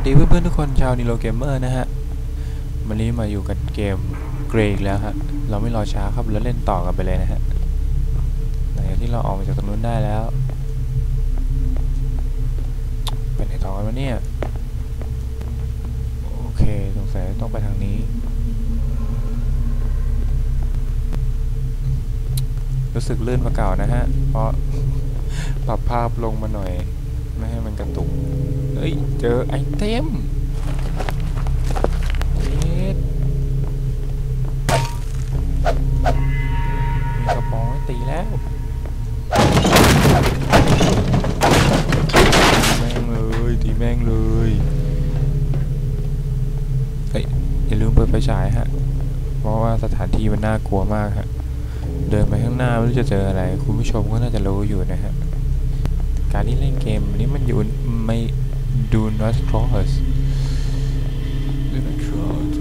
วัสดีเพื่อนๆทุกคนชาวนิโลเกมเมอร์นะฮะวันนี้มาอยู่กับเกมเกรกแล้วฮะเราไม่รอช้าครับแล้วเล่นต่อกันไปเลยนะฮะหลังจากที่เราออกมาจากตรงนู้นได้แล้วไปไหนต่อกันวะเนี่ยโอเคสงสัยต้องไปทางนี้รู้สึกลื่นมาเก่านะฮะเพราะปรับภาพลงมาหน่อย ไม่ให้มันกระตุก เฮ้ย เจอไอเทมเย็ดมีกระป๋องให้ตีแล้วแม่งเลยตีแม่งเลย เฮ้ย อย่าลืมเปิดไฟฉายฮะ เพราะว่าสถานที่มันน่ากลัวมากฮะ เดินไปข้างหน้าไม่รู้จะเจออะไร คุณผู้ชมก็น่าจะรู้อยู่นะฮะการที่เล่นเกมนี้มันอยู่ไม่ do not cross do not cross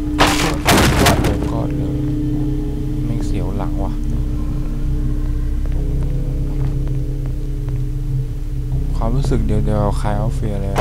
กอดเลยกอดเลยแม่งเสียวหลังว่ะความรู้สึกเดียวๆคลายออฟเฟียเลย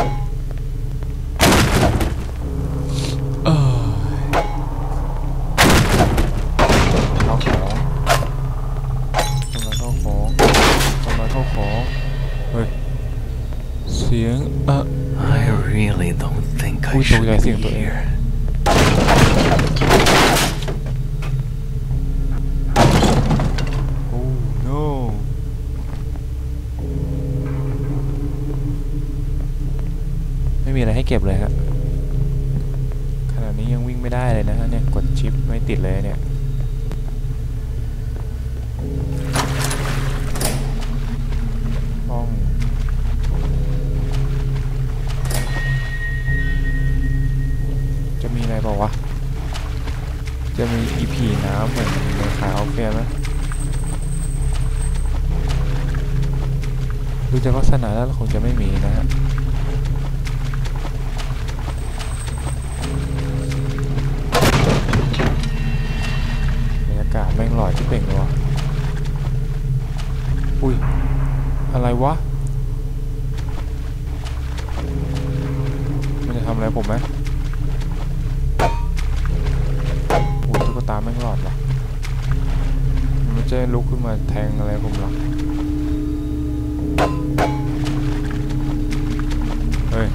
เก็บเลยฮะขณะนี้ยังวิ่งไม่ได้เลยนะฮะเนี่ยกดชิปไม่ติดเลยเนี่ยห้องจะมีอะไรเปล่าวะ จะมีอีพีน้ำเหมือนในขายออฟเฟียไหมดูจากลักษณะแล้วคงจะไม่มีนะฮะ อะไรวะ มันจะทำอะไรผมไหมโอ้ยตุ๊กตาไม่งหลอดว่ะมันจะลุกขึ้นมาแทงอะไรผมหรอ เฮ้ย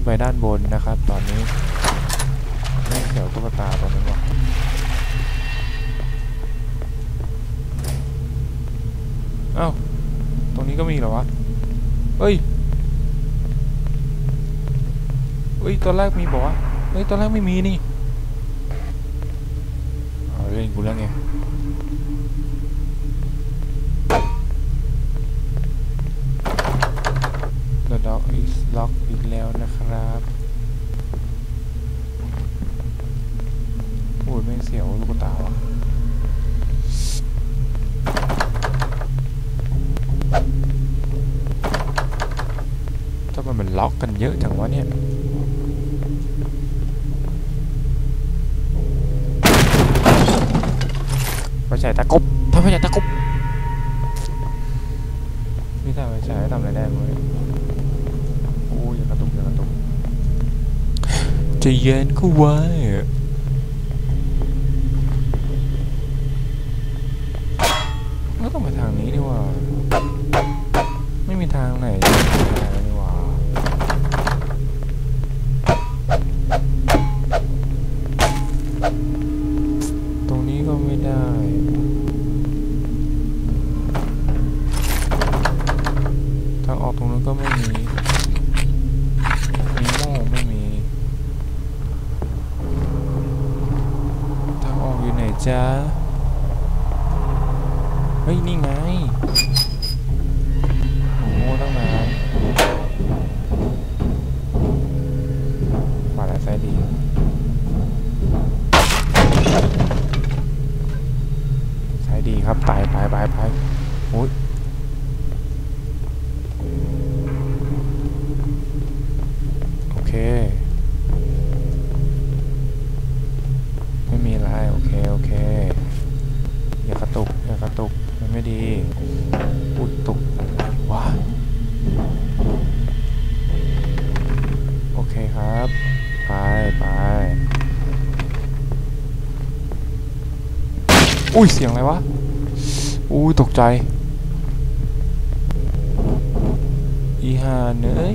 นไปด้านบนนะครับ ตอนนี้ไม่เขียวตุ๊กตาตอนนั้ว่ะเอ้าตรงนี้ก็มีเหรอวะเฮ้ยเฮ้ยตอนแรกมีบอกว่าเฮ้ยตอนแรกไม่มีนี่เอาเล่นกูแล้วไง อกกันเยอะจังวะเนี่ยไปฉายตะกบทำไมฉายตะกบนี่ถ้าไปฉายทำอะไรได้มั้ยโอ้ยอย่ากระตุกอย่ากระตุกใจะเย็นก็ไว้ อุ้ยเสียงอะไรวะ อุ้ยตกใจ อีห่าเนย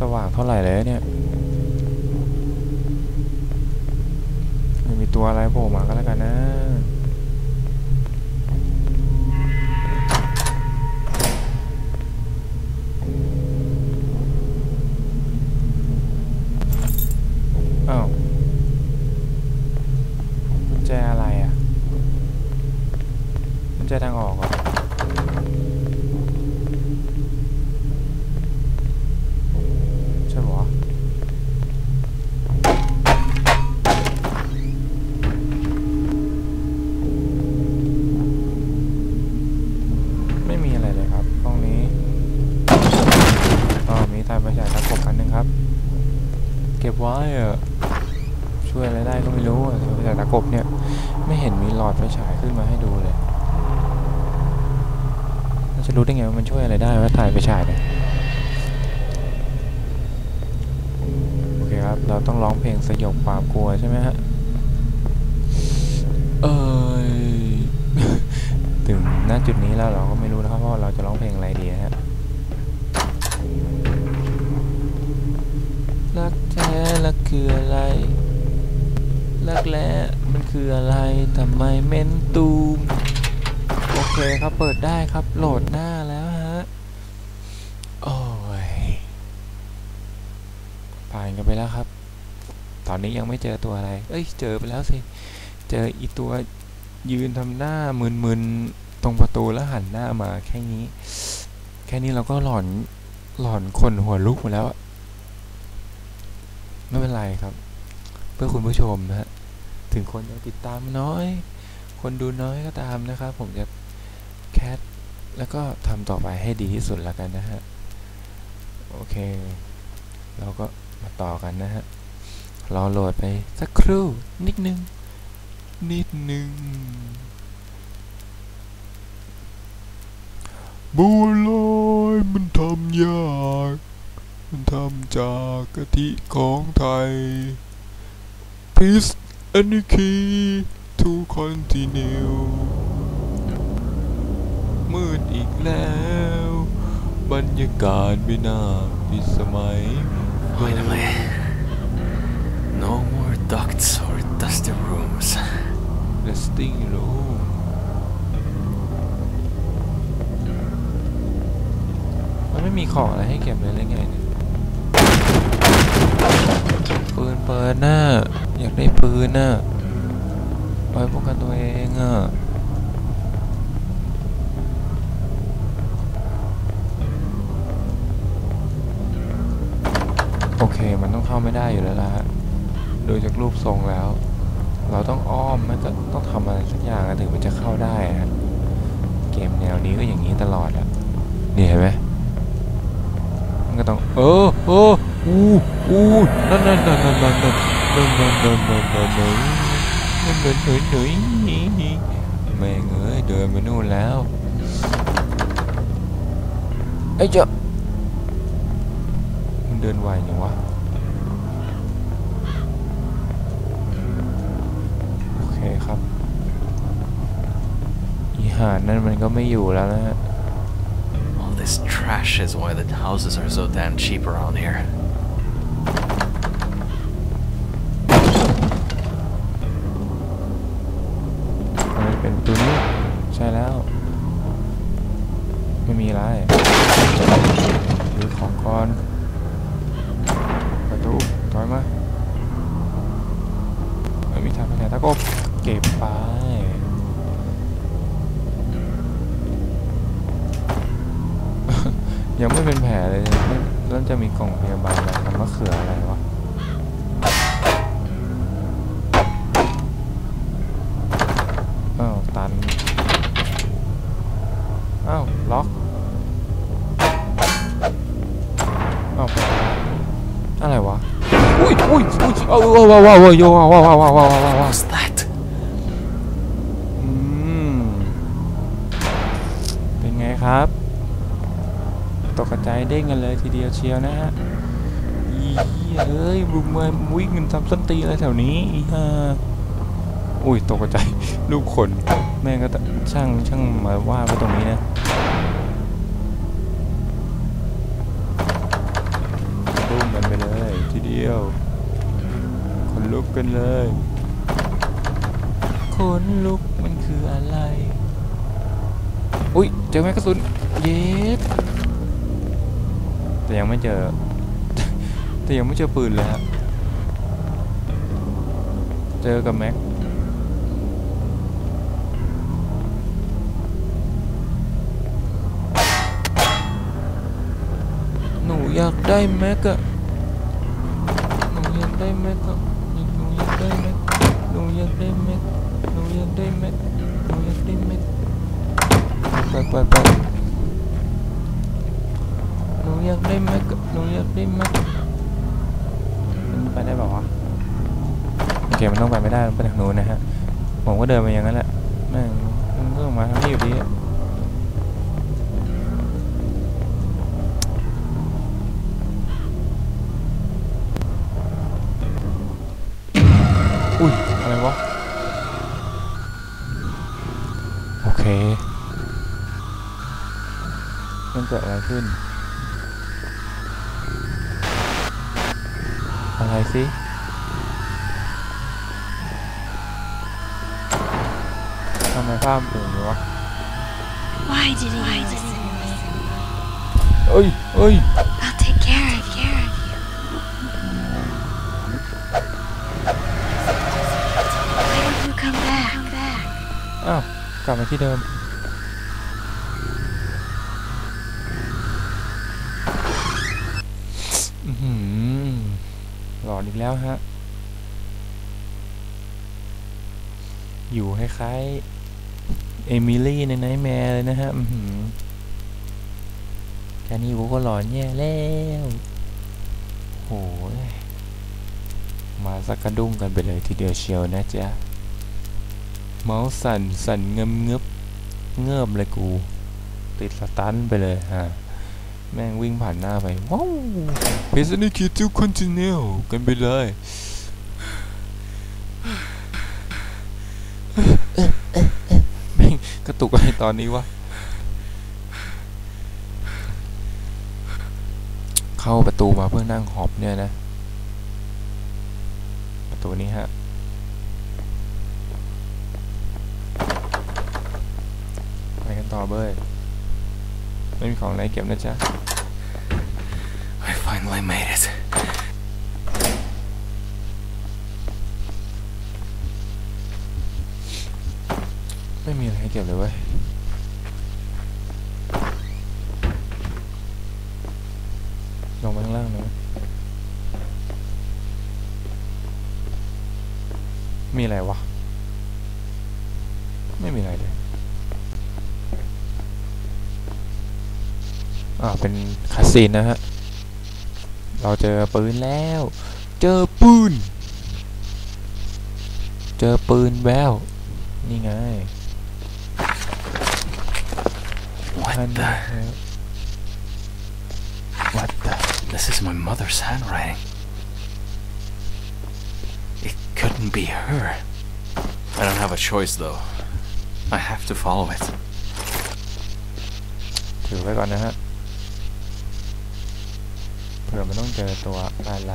สว่างเท่าไหร่แล้วเนี่ย กบเนี่ย ไม่เห็นมีหลอดไฟฉายขึ้นมาให้ดูเลยเราจะรู้ได้ไงว่ามันช่วยอะไรได้ว่าถ่ายไฟฉายเนี่ยโอเคครับ เราต้องร้องเพลงสยบความกลัวใช่ไหมฮะเอ้ยถึงณจุดนี้แล้วเราก็ไม่รู้นะครับว่าเราจะร้องเพลงอะไรดีฮะรักแท้รักคืออะไรรักแร้มัน คืออะไรทำไมเม้นตูม โอเคครับ เปิดได้ครับ โหลดหน้าแล้วฮะ โอ้ย ผ่านกันไปแล้วครับ ตอนนี้ยังไม่เจอตัวอะไร เอ้ย เจอไปแล้วสิ เจออีตัวยืนทำหน้ามึนๆ ตรงประตูแล้วหันหน้ามาแค่นี้ แค่นี้เราก็หลอน หลอนคนหัวลุกหมาแล้ว ไม่เป็นไรครับ เพื่อคุณผู้ชมนะฮะ ถึงคนจะติดตามน้อย คนดูน้อยก็ตามนะครับ ผมจะแคสแล้วก็ทำต่อไปให้ดีที่สุดล้วกันนะฮะ โอเค เราก็มาต่อกันนะฮะ รอโหลดไปสักครู่นิดนึง นิดนึงบัวลอยมันทำยาก มันทำจากกะทิของไทย Peace and the key to continue มืดอีกแล้ว บรรยากาศไม่น่าพิสมัย Finally. No more ducts or dusty rooms. Resting room มันไม่มีของอะไรให้เก็บเลยหรือไงเนี่ย ปืนเปิดหน่ะอยากได้ปืนน่ะไว้ป้องกันตัวเองอะโอเค มันต้องเข้าไม่ได้อยู่แล้วล่ะฮะโดยจากรูปทรงแล้ว เราต้องอ้อมมันก็ต้องทำอะไรสักอย่างถึงมันจะเข้าได้ฮะเกมแนวนี้ก็อย่างนี้ตลอดอะนี่เห็นไหมมันก็ต้อง เออเออ อู้อู้นั่นนั่นนั่นนั่นนั่นนั่นนั่นนั่นนั่นนั่นนั่นนั่นนั่นนั่นนั่นนั่นนั่นนั่นนั่นแม่งเอ้ยเดินไปนู่นแล้วเอ้ยเจ้ามันเดินไวอย่างวะโอเคครับอีหานนั่นมันก็ไม่อยู่แล้วนะฮะ All this trash is why the houses are so damn cheap around here. มีอะไร whoa, whoa, whoa, yo, whoa, whoa, whoa, whoa, whoa, whoa, what's that? เป็นไงครับ ตกใจเด้งกันเลยทีเดียวเชียวนะฮะเฮ้ยบุ้มมาวิ่งกันทำส้นตีอะไวแถวนี้อ่าอุ้ยตกใจ ลูกขน แม่งก็ช่างช่างมาว่าไว้ตรงนี้นะ ลุกกันเลยคนลุกมันคืออะไร อุ้ยเจอแม็กกระสุนเย็ดแต่ยังไม่เจอ แต่ยังไม่เจอปืนเลยฮะเจอกับแม็กหนูอยากได้แม็กอะหนูอยากได้แม็กอะหนูอยากได้แม็กห นูอยากได้แม็กหนูอยากได้แม็กหนูอยากได้แม็กไปไปไปหนูอยากได้แม็คหนูอยากได้แม็กมันไปได้เปล่าวะโอเคมันต้องไปไม่ได้มันไปทางนู้นนะฮะผมก็เดินไปอย่างนั้นแหละแม่งมันก็มาทางนี้อยู่ดี อะอุ้ยอะไรวะ โอเค มันเกิดอะไรขึ้น อะไรสิทำไมภาพเป็นอย่างนี้วะ Why did he listen? เอ้ยเอ้ย ลับมาที่เดิมหือหลอนอีกแล้วฮะ อยู่คล้ายๆ เอมิลี่ในไนท์แมร์เลยนะฮะแค่นี้กูก็หลอนแย่แล้วโหยมาสักกระดุ้งกันไปเลยทีเดียวเชียวนะจ๊ะ เมาส์สั่นสั่นเงมเงบเงืบเลยกู ติดสตันไปเลยฮะแม่งวิ่งผ่านหน้าไป ว้าวเพสนี่คิดทูคอนติเนียกันไปเลยแม่งกระตุกอะไรตอนนี้วะ เข้าประตูมาเพื่อนั่งหอบเนี่ยนะ ประตูนี้ฮะ ต่อเบ้ยไม่มีของอะไรเก็บนะจ๊ะ I finally made it. ไม่มีอะไรให้เก็บเลยเว้ยลงมาข้างล่างหน่อยมีอะไรวะ อ่า เป็นคาสซีนนะฮะ เราเจอปืนแล้ว เจอปืน เจอปืนแววนี่ไง What ท่าน the? ครับ This is my mother's handwriting. It couldn't be her. I don't have a choice though. I have to follow it. ถือไว้ก่อนนะฮะ เผื่อมันต้องเจอตัวอะไร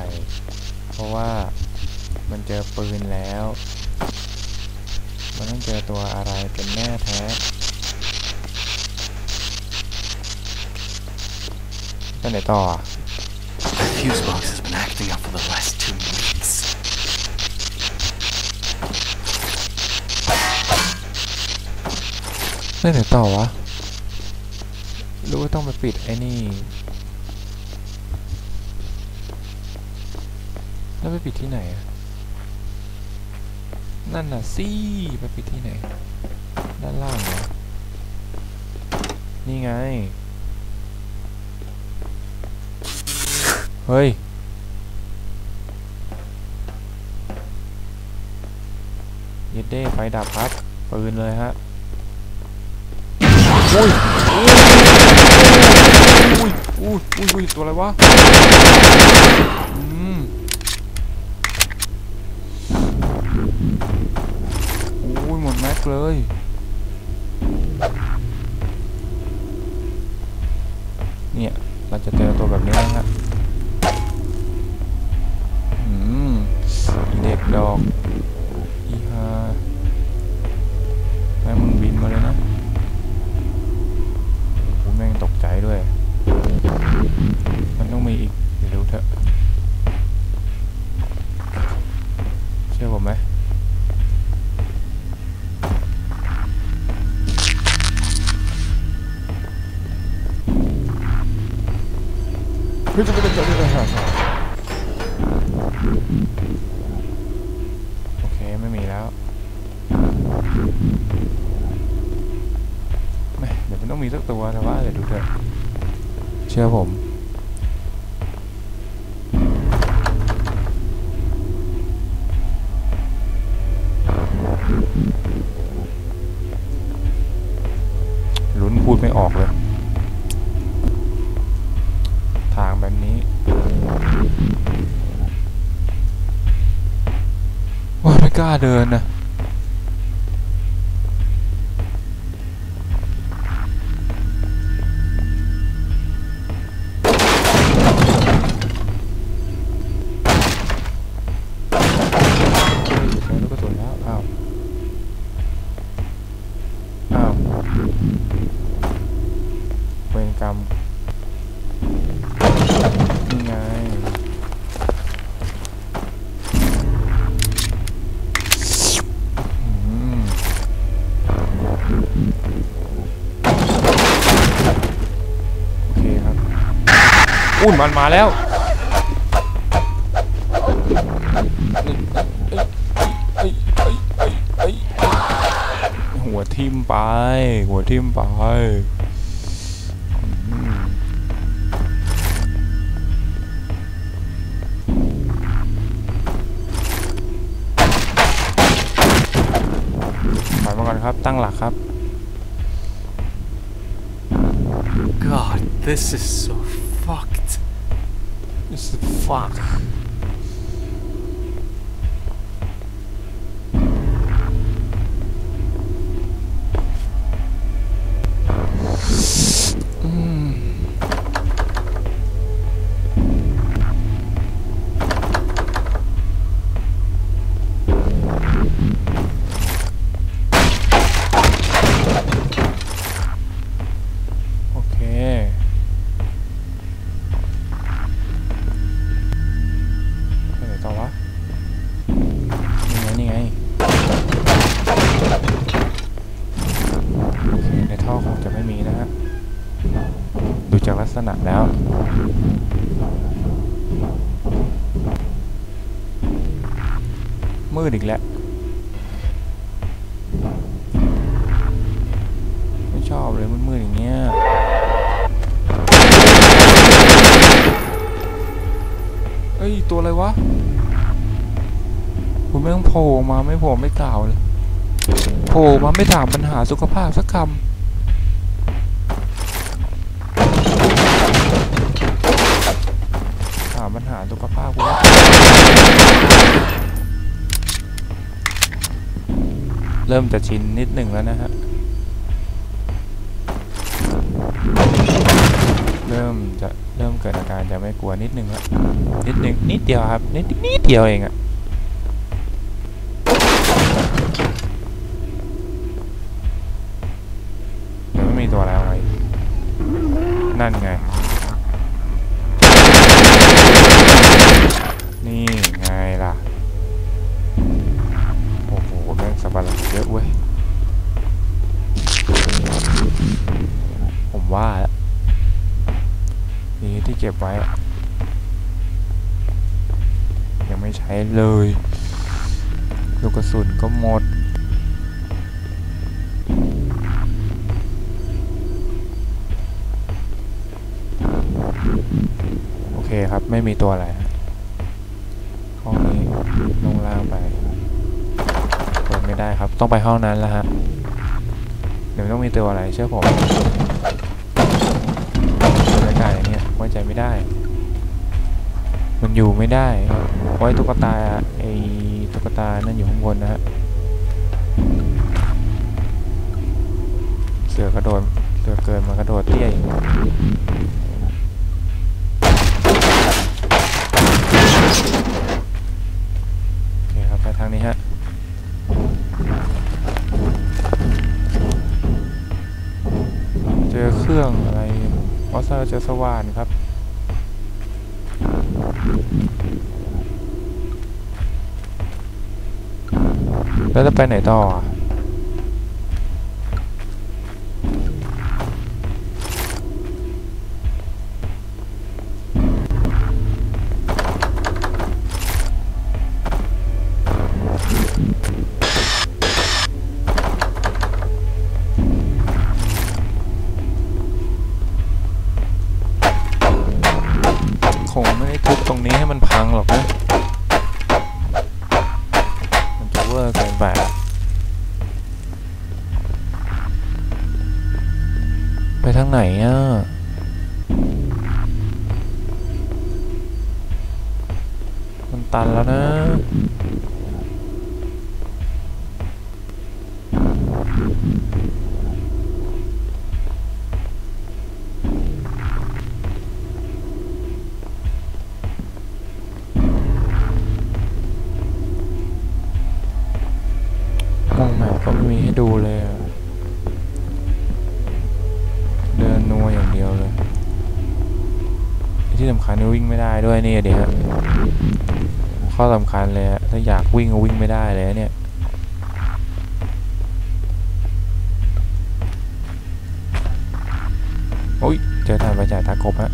เพราะว่ามันเจอปืนแล้ว มันต้องเจอตัวอะไรเป็นแน่แท้ไปไหนต่ออะ The fuse box has been acting up for the last two weeks. ไปไหนต่อวะหรู้ว่าต้องไปปิดไอ้นี่ ไปปิดที่ไหนอะนั่นน่ะสิไปปิดที่ไหน ด้านล่างเหรอ นี่ไง เฮ้ย เย็ดเด้ไฟดับครับ ปืนเลยฮะอุ้ยอุ้ยอุ้ยอุ้ยอุ้ยตัวอะไรวะ เลย เนี่ย เราจะเจอตัวแบบนี้นะฮะอืมอีเด็กดอกอีฮาแม่มึงบินมาเลยนะโอ้แม่งตกใจด้วย ชื่อผม ลุ้นพูดไม่ออกเลย ทางแบบนี้ว่าไม่กล้าเดินนะ อุ้นมันมาแล้วหัวทิ่มไป หัวทิ่มไปอืมถอยมาก่อนครับตั้งหลักครับ God, this is so fuck อีกแล้ว ไม่ชอบเลยมืดๆอย่างเงี้ยเอ้ย ตัวอะไรวะ ผมแม่ต้องโผล่มาไม่โผล่ไม่กล่าวเลยโผล่มาไม่ถามปัญหาสุขภาพสักคำถารสุขภาพกู เริ่มจะชินนิดหนึ่งแล้วนะฮะ เริ่มจะเริ่มเกิดอาการจะไม่กลัวนิดหนึ่งแล้วนิดหนึ่งนิดเดียวครับ นิดนิดเดียวเองอะไม่มีตัวอะไรอะไรนั่นไง ก็บไว้ ยังไม่ใช้เลย ลูกกระสุนก็หมด โอเคครับไม่มีตัวอะไรห้องนี้ลงล่างไปเปิดไม่ได้ครับต้องไปห้องนั้นแล้วฮะ เดี๋ยวต้องมีตัวอะไรเชื่อผม ใจไม่ได้ มันอยู่ไม่ได้ครับไว้ตุ๊กตาไอ้ตุ๊กตานั่นอยู่ข้างบนนะฮะเสือกระโดดเสือเกินมากระโดดเตี้ยอีกโอเคครับไปทางนี้ฮะเจอเครื่องอะไรวอเซอร์เจอสว่านครับ แล้วจะไปไหนต่อคงไม่ได้ทุบตรงนี้ให้มันพังหรอกนะ วอร์เกินไปอะไปทางไหนอะมันตันแล้วนะ เจอทานไปจ่ายตากบฮะ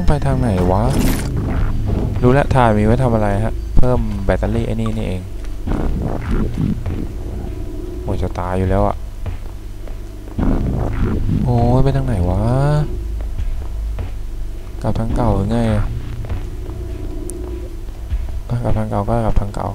ต้องไปทางไหนวะ รู้แล้วถ่านมีไว้ทำอะไรฮะ เพิ่มแบตเตอรี่ไอ้นี่นี่เองโอ้จะตายอยู่แล้วอะโอ้ยไปทางไหนวะ กลับทางเก่าหรือไงกลับทางเก่าก็กลับทางเก่า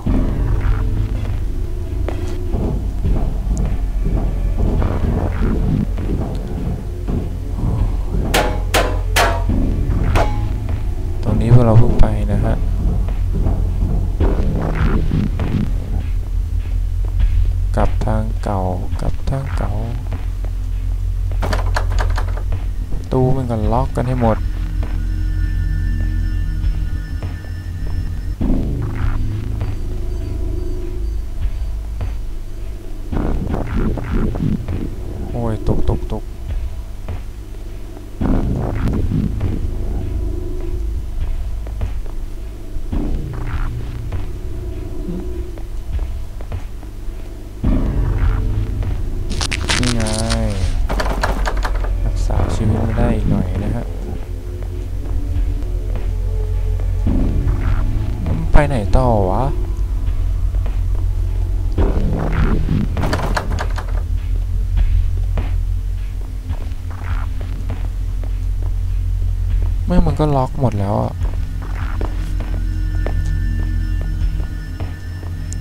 ก็ล็อกหมดแล้วอะ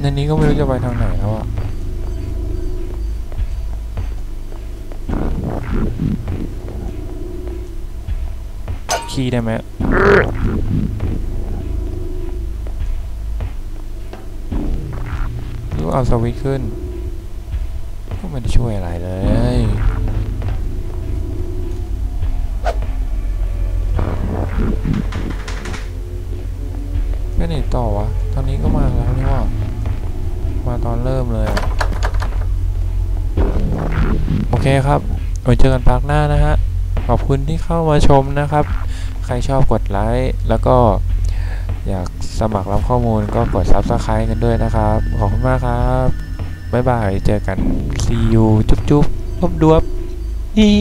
ในนี้ก็ไม่รู้จะไปทางไหนแล้วอะคีย์ได้ไหมหรือเอาสวิตช์ขึ้นก็ไม่ได้ช่วยอะไรเลย ไหนต่อวะ ตอนนี้ก็มาแล้วนี่หว่ามาตอนเริ่มเลย โอเคครับไว้เจอกันปากหน้านะฮะ ขอบคุณที่เข้ามาชมนะครับ ใครชอบกดไลค์ แล้วก็อยากสมัครรับข้อมูลก็กด Subscribe กันด้วยนะครับ ขอบคุณมากครับ บ๊ายบาย เจอกัน see you จุ๊บจุ๊บดวบดวบนี่